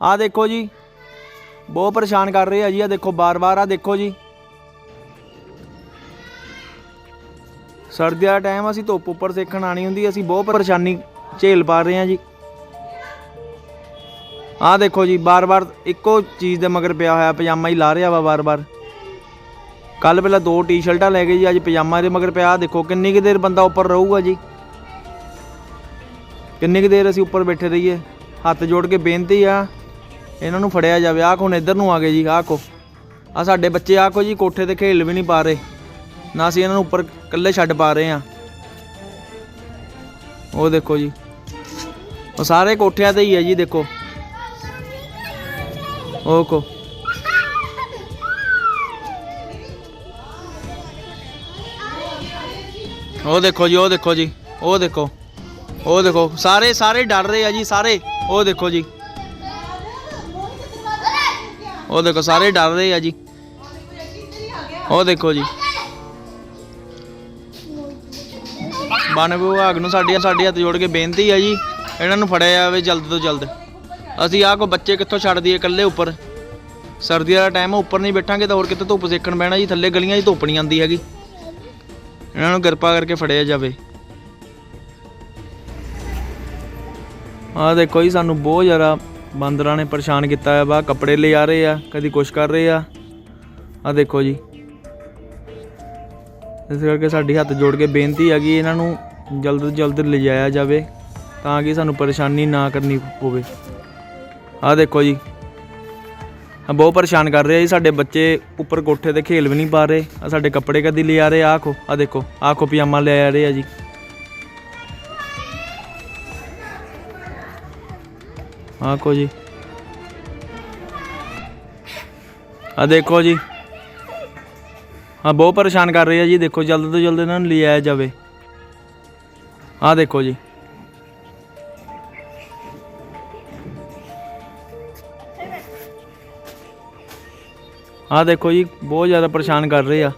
ਆ ਦੇਖੋ ਜੀ। ਬਹੁਤ ਪਰੇਸ਼ਾਨ ਕਰ ਰਹੇ ਆ ਜੀ, ਆ ਦੇਖੋ ਬਾਰ-ਬਾਰ ਆ ਦੇਖੋ ਜੀ। ਸਰਦੀ ਦਾ ਟਾਈਮ ਅਸੀਂ ਧੁੱਪ ਉੱਪਰ ਸੇਕਣ ਆਣੀ ਹੁੰਦੀ ਅਸੀਂ ਬਹੁਤ ਪਰੇਸ਼ਾਨੀ ਝੇਲ ਪਾ ਰਹੇ ਆ ਜੀ। ਆ ਦੇਖੋ ਜੀ ਬਾਰ-ਬਾਰ ਇੱਕੋ ਚੀਜ਼ ਦੇ ਮਗਰ ਪਿਆ ਹੋਇਆ, ਪਜਾਮਾ ਹੀ ਲਾ ਰਿਹਾ ਵਾ ਬਾਰ-ਬਾਰ ਕੱਲ ਪਹਿਲਾਂ ਦੋ ਟੀ-ਸ਼ਰਟਾਂ ਲੈ ਗਏ ਜੀ, ਅੱਜ ਪਜਾਮਾ ਦੇ ਮਗਰ ਪਿਆ ਆਹ ਦੇਖੋ ਕਿੰਨੀ ਕੁ ਦੇਰ ਬੰਦਾ ਉੱਪਰ ਰਹੂਗਾ ਜੀ। ਕਿੰਨੀ ਕੁ ਦੇਰ ਅਸੀਂ ਉੱਪਰ ਬੈਠੇ ਰਹੀਏ, ਹੱਥ ਜੋੜ ਕੇ ਬੇਨਤੀ ਆ ਇਹਨਾਂ ਨੂੰ ਫੜਿਆ ਜਾਵੇ। ਆਹ ਹੁਣ ਇੱਧਰ ਨੂੰ ਆ ਗਏ ਜੀ, ਆਹ ਕੋ। ਆ ਸਾਡੇ ਬੱਚੇ, ਆਹ ਕੋ ਜੀ, ਕੋਠੇ ਤੇ ਖੇਲ ਵੀ ਨਹੀਂ ਪਾ ਰਹੇ। ਨਾ ਅਸੀਂ ਇਹਨਾਂ ਨੂੰ ਉੱਪਰ ਇਕੱਲੇ ਛੱਡ ਪਾ ਰਹੇ ਆ ਉਹ ਦੇਖੋ ਜੀ। ਉਹ ਸਾਰੇ ਕੋਠਿਆਂ ਤੇ ਹੀ ਹੈ ਜੀ, ਦੇਖੋ। ਉਹ ਕੋ। ਉਹ ਦੇਖੋ ਜੀ, ਉਹ ਦੇਖੋ ਜੀ। ਉਹ ਦੇਖੋ। ਉਹ ਦੇਖੋ। ਸਾਰੇ ਸਾਰੇ ਡਰ ਰਹੇ ਆ ਜੀ, ਸਾਰੇ। ਉਹ ਦੇਖੋ ਜੀ। ਉਹ ਦੇਖੋ, ਸਾਰੇ ਡਰ ਰਹੇ ਆ ਜੀ। ਉਹ ਦੇਖੋ ਜੀ। ਵਨ ਵਿਭਾਗ ਨੂੰ ਸਾਡੀਆਂ ਸਾਡੀਆਂ ਹੱਥ ਜੋੜ ਕੇ ਬੇਨਤੀ ਆ ਜੀ, ਇਹਨਾਂ ਨੂੰ ਫੜਿਆ ਜਾਵੇ ਜਲਦ ਤੋਂ ਜਲਦ। ਅਸੀਂ ਆਹ ਕੋ ਬੱਚੇ ਕਿੱਥੋਂ ਛੱਡ ਦਈਏ ਇਕੱਲੇ ਉੱਪਰ? ਸਰਦੀ ਦਾ ਟਾਈਮ ਉੱਪਰ ਨਹੀਂ ਬੈਠਾਂਗੇ ਤਾਂ ਹੋਰ ਕਿਤੇ ਧੁੱਪ ਸੇਕਣ ਬਹਿਣਾ ਜੀ, ਥੱਲੇ ਗਲੀਆਂ 'ਚ ਧੁੱਪ ਨਹੀਂ ਆਉਂਦੀ ਹੈਗੀ। ਇਹਨਾਂ ਨੂੰ ਕਿਰਪਾ ਕਰਕੇ ਫੜਿਆ ਜਾਵੇ। ਆਹ ਦੇਖੋ ਜੀ, ਸਾਨੂੰ ਬਹੁਤ ਜ਼ਿਆਦਾ ਬਾਂਦਰਾਂ ਨੇ ਪਰੇਸ਼ਾਨ ਕੀਤਾ ਹੈ ਬਾ ਕੱਪੜੇ ਲੈ ਆ ਰਹੇ ਆ, ਕਦੀ ਕੁਛ ਕਰ ਰਹੇ ਆ। ਆਹ ਦੇਖੋ ਜੀ। ਇਸ ਕਰਕੇ ਸਾਡੀ ਹੱਥ ਜੋੜ ਕੇ ਬੇਨਤੀ ਹੈਗੀ ਇਹਨਾਂ ਨੂੰ ਜਲਦ ਤੋਂ ਜਲਦ ਲਿਜਾਇਆ ਜਾਵੇ, ਤਾਂ ਕਿ ਸਾਨੂੰ ਪਰੇਸ਼ਾਨੀ ਨਾ ਕਰਨੀ ਪਵੇ। ਆਹ ਦੇਖੋ ਜੀ। ਆ ਬਹੁਤ ਪਰੇਸ਼ਾਨ ਕਰ ਰਹੇ ਆ ਜੀ, ਸਾਡੇ ਬੱਚੇ ਉੱਪਰ ਕੋਠੇ ਤੇ ਖੇਲ ਵੀ ਨਹੀਂ ਪਾ ਰਹੇ ਆ ਸਾਡੇ ਕੱਪੜੇ ਕਦੀ ਲੈ ਆ ਰਹੇ ਆ ਆਖੋ ਆ ਦੇਖੋ ਆਖੋ ਪਜਾਮਾ ਲੈ ਆ ਰਹੇ ਆ ਜੀ। ਆਖੋ ਜੀ। ਆ ਦੇਖੋ ਜੀ। ਹਾਂ ਬਹੁਤ ਪਰੇਸ਼ਾਨ ਕਰ ਰਹੇ ਆ ਜੀ। ਦੇਖੋ, ਜਲਦ ਤੋਂ ਜਲਦ ਇਹਨਾਂ ਨੂੰ ਲਿਆਇਆ ਜਾਵੇ। ਆ ਦੇਖੋ ਜੀ। ਆ ਦੇਖੋ ਜੀ, ਬਹੁਤ ਜ਼ਿਆਦਾ ਪਰੇਸ਼ਾਨ ਕਰ ਰਹੇ ਆ।